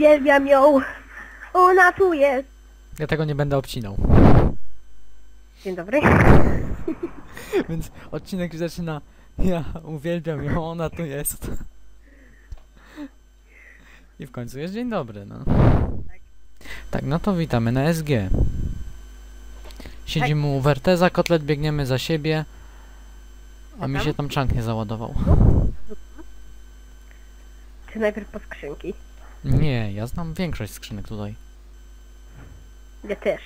Uwielbiam ją. Ona tu jest. Ja tego nie będę obcinał. Dzień dobry. Więc odcinek się zaczyna. Ja uwielbiam ją, ona tu jest. I w końcu jest dzień dobry, no. Tak, no to witamy na SG. Siedzimy u Werteza, kotlet biegniemy za siebie. A mi się tam czank nie załadował. Czy najpierw po skrzynki? Nie, ja znam większość skrzynek tutaj. Ja też.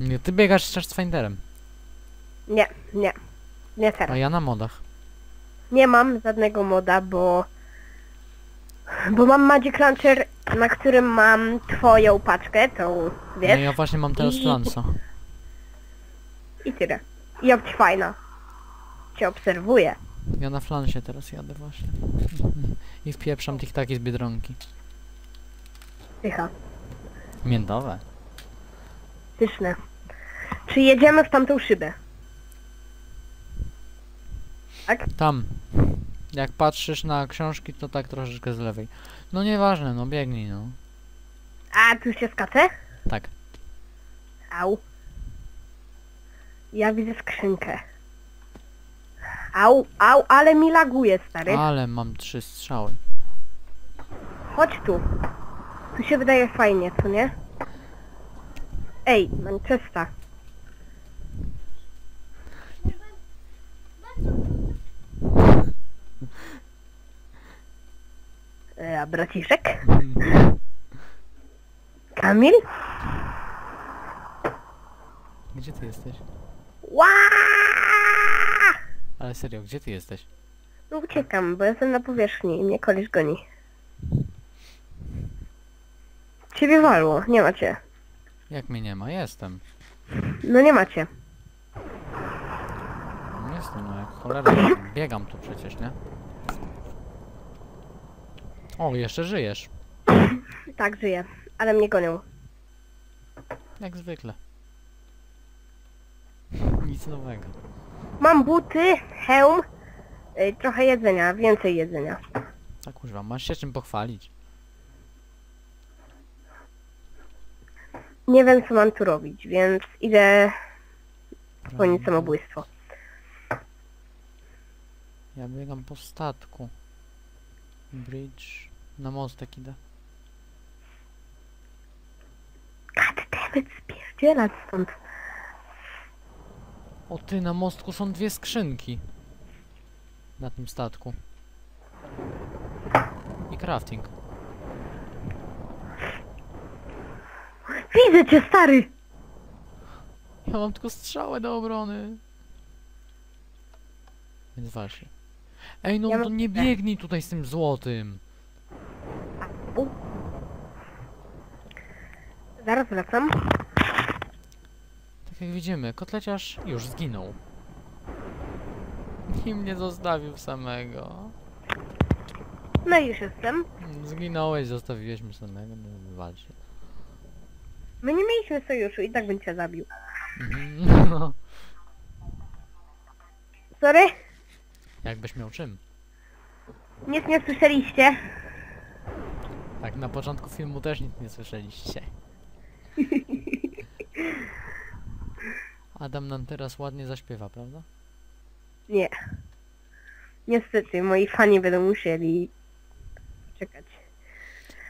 Nie, ty biegasz z Chargefinderem, Nie, nie. Nie a teraz. ja na modach. Nie mam żadnego moda, bo... Bo mam Magic Launcher, na którym mam twoją paczkę, tą, No wiesz? ja właśnie mam teraz I-. I tyle. I opć fajna. Cię obserwuję. Ja na flansie teraz jadę właśnie. I wpieprzam tiktaki z Biedronki. Tycha. Miętowe. Pyszne. Czy jedziemy w tamtą szybę? Tam. Jak patrzysz na książki, to tak troszeczkę z lewej. No nieważne, no biegnij, no. A, tu się skacze? Tak. Au. Ja widzę skrzynkę. Au, au, ale mi laguje, stary. Ale mam trzy strzały. Chodź tu. Tu się wydaje fajnie, co nie? Ej, Manchester. E, A braciszek? Kamil? Gdzie ty jesteś? Ła! Ale serio, gdzie ty jesteś? No uciekam, bo jestem na powierzchni i mnie koleś goni. Ciebie walło, nie macie. Jak mnie nie ma? Jestem. No nie macie. No Jestem, no jak cholera. Biegam tu przecież, nie? O, jeszcze żyjesz. Tak, żyję, ale mnie gonią. Jak zwykle. Nic nowego. Mam buty, hełm, y, trochę jedzenia, więcej jedzenia. Tak kurwa, masz się czym pochwalić. Nie wiem co mam tu robić, więc idę popełnić samobójstwo. Ja biegam po statku. Bridge. Na mostek idę. Goddammit, spierdzielać stąd. O ty, na mostku są dwie skrzynki. Na tym statku. I crafting. Widzę cię, stary! Ja mam tylko strzałę do obrony. Więc właśnie. Ej, no Ja mam- nie biegnij tutaj z tym złotym. U. Zaraz wracam. Jak widzimy, kotleciarz już zginął. I mnie zostawił samego. No i już jestem. Zginąłeś, zostawiłeś mnie samego, no wywalcie. My nie mieliśmy sojuszu i tak bym cię zabił. No, Sorry? jakbyś miał czym. Nic nie słyszeliście. Tak, na początku filmu też nic nie słyszeliście. Adam nam teraz ładnie zaśpiewa, prawda? Nie. Niestety, moi fani będą musieli czekać.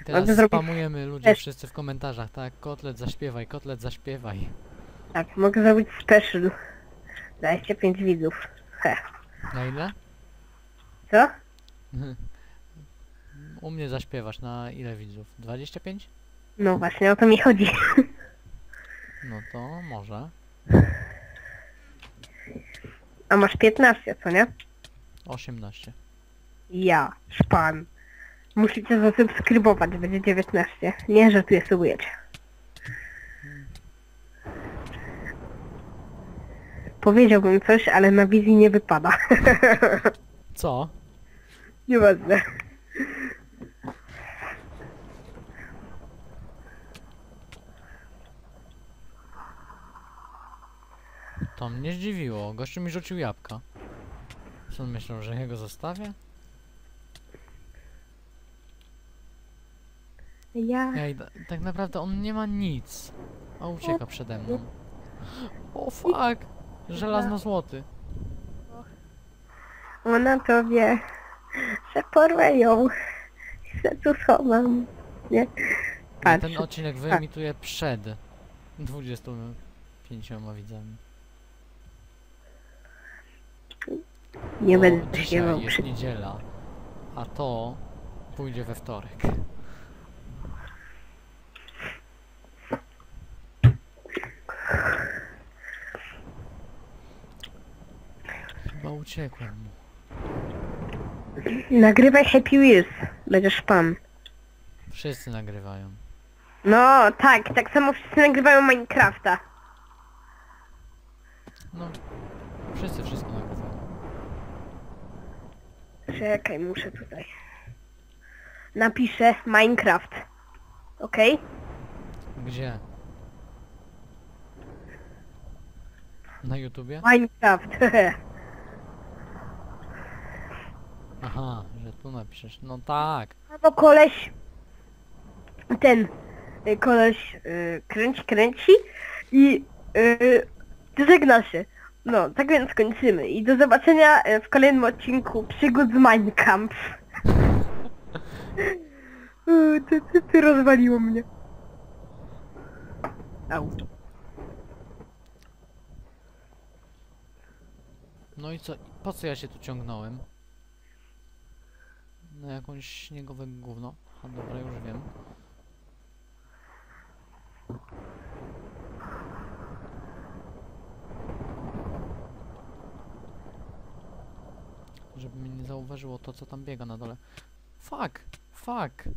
Teraz Mogę zrobić spamujemy ludzie wszyscy w komentarzach, tak? Kotlet zaśpiewaj, kotlet zaśpiewaj. Tak, mogę zrobić special. 25 widzów. He. Na ile? Co? U mnie zaśpiewasz na ile widzów? 25? No właśnie, o to mi chodzi. No to może. A masz 15, co nie? 18. Ja, szpan. Musicie zasubskrybować, będzie 19. Nie, że tu jest subujecie. Powiedziałbym coś, ale na wizji nie wypada. Co? Nieważne. To mnie zdziwiło. Gościu mi rzucił jabłka. Co on myślał, że ja go zostawię? Ja... Ej, tak naprawdę on nie ma nic. A ucieka przede mną. O fuck! Żelazno-złoty. Ona to wie, że porwę ją. Że tu schowam. Nie? Ja Patrz. ten odcinek wyemituję przed 25 widzami. Nie będę śpiewał jest przy... niedziela, a to pójdzie we wtorek. Chyba uciekłem mu. Nagrywaj Happy Wheels. Będziesz pan. Wszyscy nagrywają. No tak, tak samo wszyscy nagrywają Minecrafta. No, wszyscy wszystko. Czekaj, muszę tutaj. Napiszę Minecraft. Okej? Gdzie? Na YouTubie? Minecraft. Aha, że tu napiszesz. No tak. Albo koleś... Ten... y, Koleś y, kręci, kręci i y, żegna się. No, tak więc kończymy. I do zobaczenia y, w kolejnym odcinku Przygód z Minecraft. Y, ty, ty, ty rozwaliło mnie. Au. No i co? Po co ja się tu ciągnąłem? Na jakąś śniegowe gówno. A dobra, już wiem. Żeby mnie nie zauważyło to, co tam biega na dole. Fuck! Fuck!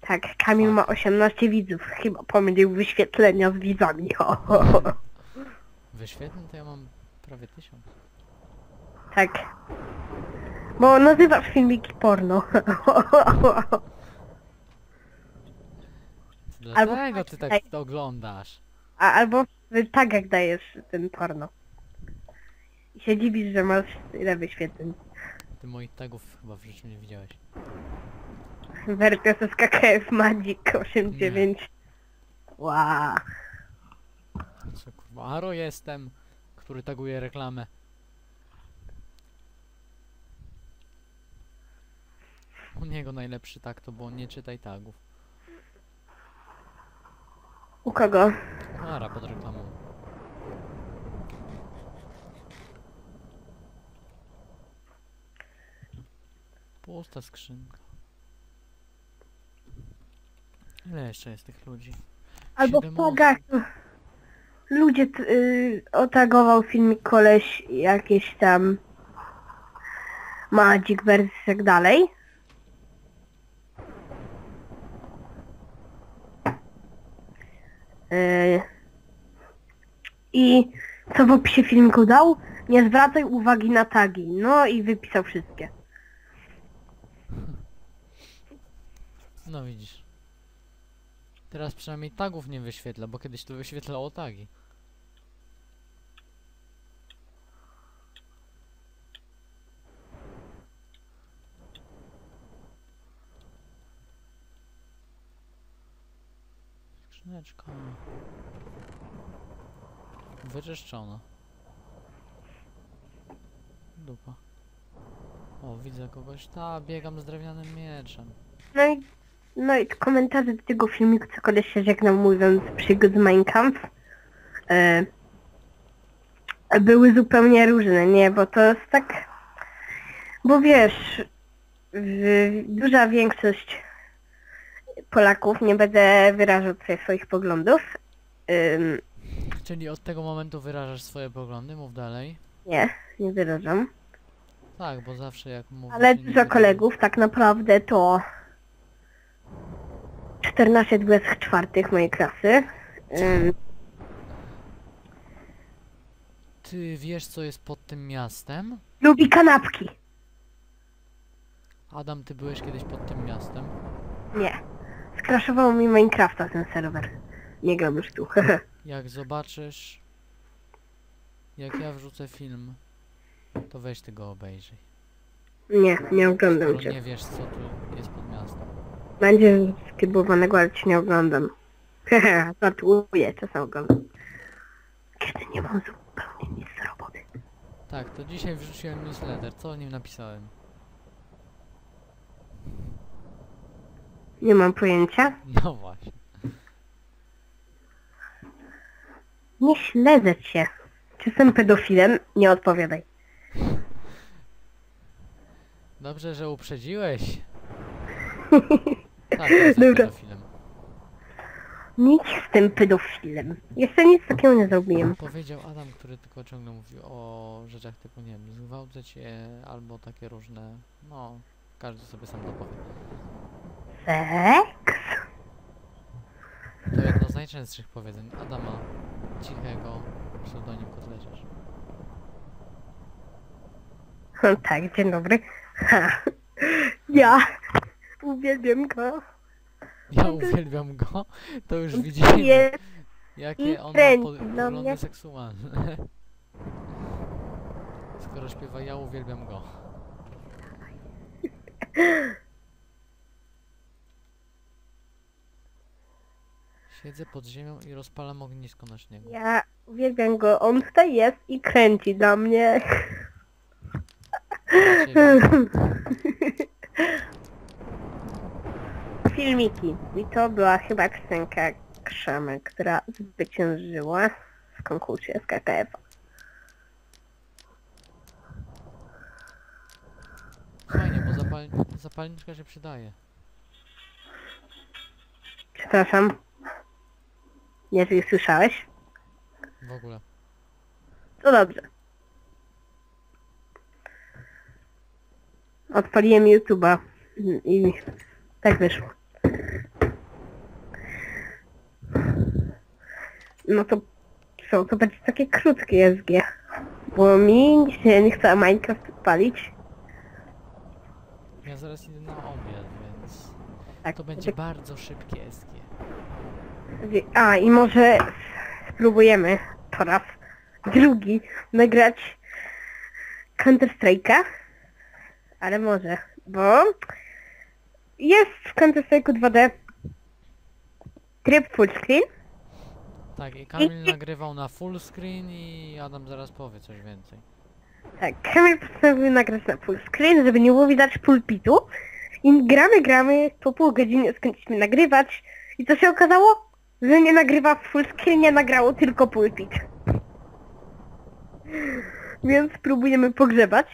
Tak, Kamil ma 18 widzów. Chyba pomylił wyświetlenia z widzami. Wyświetleń to ja mam prawie tysiąc. tak. Bo nazywasz filmiki porno. Albo Dlatego ty tak to oglądasz. A, albo w tagach dajesz ten porno. I się dziwisz, że masz tyle wyświetleń. Ty moich tagów chyba w życiu nie widziałeś. Wersja z KKF Magic 89. Wow. Co kurwa, Aro jestem, który taguje reklamę. U niego najlepszy tak to było nie czytaj tagów. U kogo? Ara pod reklamą. Pusta skrzynka. Ile jeszcze jest tych ludzi? Albo Siedem w tagach. Ludzie t- y, otagował filmik koleś jakieś tam Magic wersji i tak dalej. Y, I co w opisie filmiku dał? Nie zwracaj uwagi na tagi. No i wypisał wszystkie. No widzisz. Teraz przynajmniej tagów nie wyświetla, bo kiedyś to wyświetlało tagi. Skrzyneczka. Wyczyszczona. Dupa. O, widzę kogoś. Ta, biegam z drewnianym mieczem. No i, no i komentarze do tego filmiku, co koleś się żegnał mówiąc przygód z e, były zupełnie różne, nie? Bo to jest tak... Bo wiesz, w, duża większość Polaków, nie będę wyrażał tutaj swoich poglądów, ym, Czyli od tego momentu wyrażasz swoje poglądy, mów dalej. nie, nie wyrażam, Tak, bo zawsze jak mówisz... ale dużo kolegów tak naprawdę to 14-24 mojej klasy, ym, Ty wiesz co jest pod tym miastem? lubi kanapki. Adam, ty byłeś kiedyś pod tym miastem? Nie. Skraszowało mi Minecrafta ten serwer. Nie gram już tu. Jak zobaczysz... Jak ja wrzucę film, to weź ty go obejrzyj. nie, nie oglądam Skoro cię. nie wiesz co tu jest pod. Będzie skrybowanego, ale ci nie oglądam. Hehe, żartuję, czasem oglądam. Kiedy nie mam zupełnie nic do roboty. Tak, to dzisiaj wrzuciłem newsletter. Co o nim napisałem? Nie mam pojęcia. No właśnie. Nie śledzę cię. Czy jestem pedofilem? Nie odpowiadaj. Dobrze, że uprzedziłeś. Tak, jestem Dobra. pedofilem. Nie jestem pedofilem. Jeszcze nic takiego nie zrobiłem. Powiedział Adam, który tylko ciągle mówił o rzeczach typu, nie wiem, zgwałcę cię, albo takie różne, no, każdy sobie sam to powie. Seks? To jedno z najczęstszych powiedzeń Adama Cichego, pseudonim Kotleciarz. Tak, dzień dobry. Ha. Ja uwielbiam go. Ja uwielbiam go, to już widzimy, Jest jakie on ma kręci na poglądy mnie. seksualne. Skoro śpiewa ja uwielbiam go. Siedzę pod ziemią i rozpalam ognisko na śniegu. Ja uwielbiam go. On tutaj jest i kręci dla mnie. Ciebie. Filmiki. I to była chyba piosenka Krzamek, która zwyciężyła w konkursie z KKF. Fajnie, bo zapal... zapalniczka się przydaje. Przepraszam. Jeżeli słyszałeś, W ogóle. to dobrze. Odpaliłem YouTube'a i tak wyszło. No to co, to będzie takie krótkie SG. Bo mi się nie chce Minecraft odpalić. Ja zaraz idę na obiad, więc Tak, to będzie bardzo szybkie SG. A i może spróbujemy po raz drugi nagrać Counter Strike'a. Ale może, bo jest w Counter Strike'u 2D tryb full screen. Tak, i Kamil nagrywał na full screen i Adam zaraz powie coś więcej. Tak, Kamil postanowił nagrać na full screen, żeby nie było widać pulpitu. I gramy, gramy, po pół godziny skończyliśmy nagrywać. I co się okazało? Że nie nagrywa w full screen, nie nagrało tylko pulpit. Więc próbujemy pogrzebać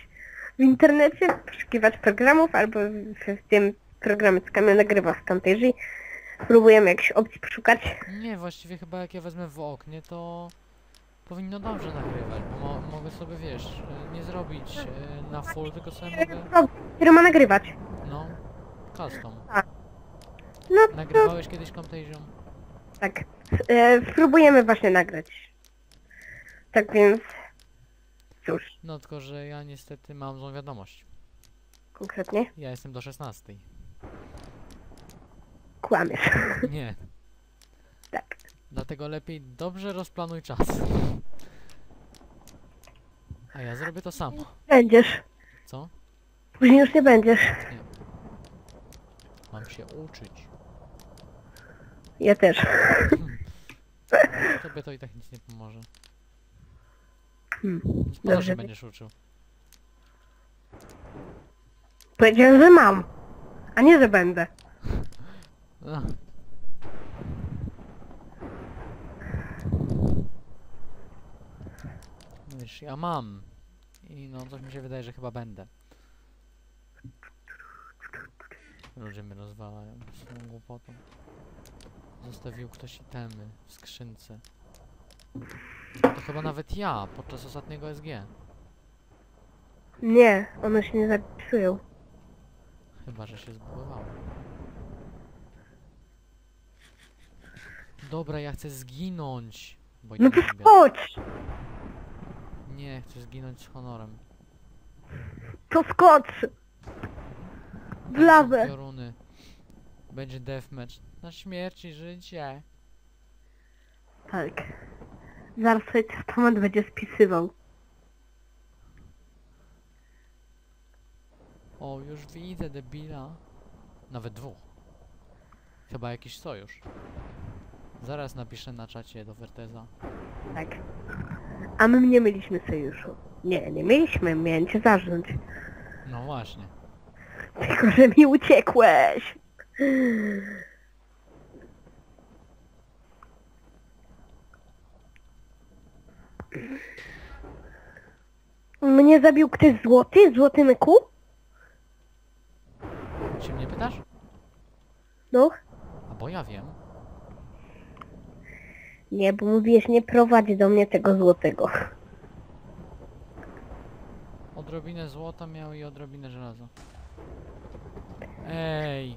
w internecie, poszukiwać programów, albo w, tym programie, co Kamil nagrywa w Camtasia. Próbujemy jakichś opcji poszukać. Nie, właściwie chyba jak ja wezmę w oknie, to powinno dobrze nagrywać, bo mo mogę sobie, wiesz, e, nie zrobić e, na full, tylko sobie mogę, który ma nagrywać. no, custom. No to Nagrywałeś kiedyś Camtasią? Tak. E, spróbujemy właśnie nagrać. Tak więc... Cóż, No tylko, że ja niestety mam złą wiadomość. konkretnie Ja jestem do 16. kłamiesz. Nie, tak. dlatego lepiej dobrze rozplanuj czas. A ja zrobię to samo. Będziesz. Co? Później już nie będziesz. Mam się uczyć. Ja też. Tobie to i tak nic nie pomoże. Hmm. Po się będziesz uczył? Powiedziałem, że mam. A nie, że będę. Ach. Wiesz, ja mam. I no, coś mi się wydaje, że chyba będę. Ludzie mnie rozwalają swoją głupotą. Zostawił ktoś itemy w skrzynce. To chyba nawet ja, podczas ostatniego SG. Nie, one się nie zapisują. Chyba, że się zbugowało. Dobra, ja chcę zginąć. Bo No to lubię. skocz! Nie, chcę zginąć z honorem. To skocz! W lawę. Pioruny. Będzie deathmatch. Na śmierć i życie. Tak. Zaraz sobie testament będzie spisywał. O, już widzę debila. Nawet dwóch. Chyba jakiś sojusz. Zaraz napiszę na czacie do Werteza. Tak. A my nie mieliśmy sojuszu. Nie, nie mieliśmy, miałem cię zarząd. No właśnie. Tylko, że mi uciekłeś. Mnie zabił ktoś złoty? Złoty myku? Czy mnie pytasz? No. A bo ja wiem. Nie, bo mówiłeś, nie prowadzi do mnie tego złotego. Odrobinę złota miał i odrobinę żelaza. Ej,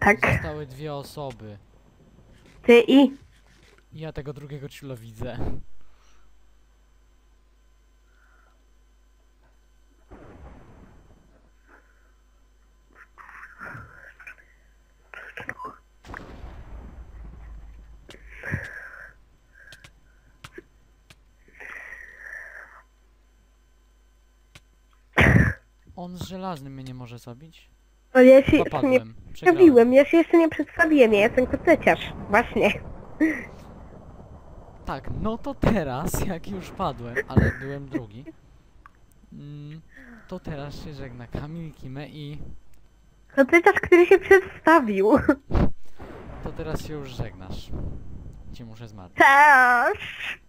Tak. zostały dwie osoby. Ty i... I ja tego drugiego ciula widzę. On z żelaznym mnie nie może zabić? Ale ja się jeszcze nie Popadłem. Przegrałem. przedstawiłem, ja się jeszcze nie przedstawiłem, ja jestem koteciarz. Właśnie. Tak, no to teraz, jak już padłem, ale byłem drugi, mm, to teraz się żegna Kamil Kime i Koteciarz, który się przedstawił. to teraz się już żegnasz. Cię muszę zmartwić. Cześć!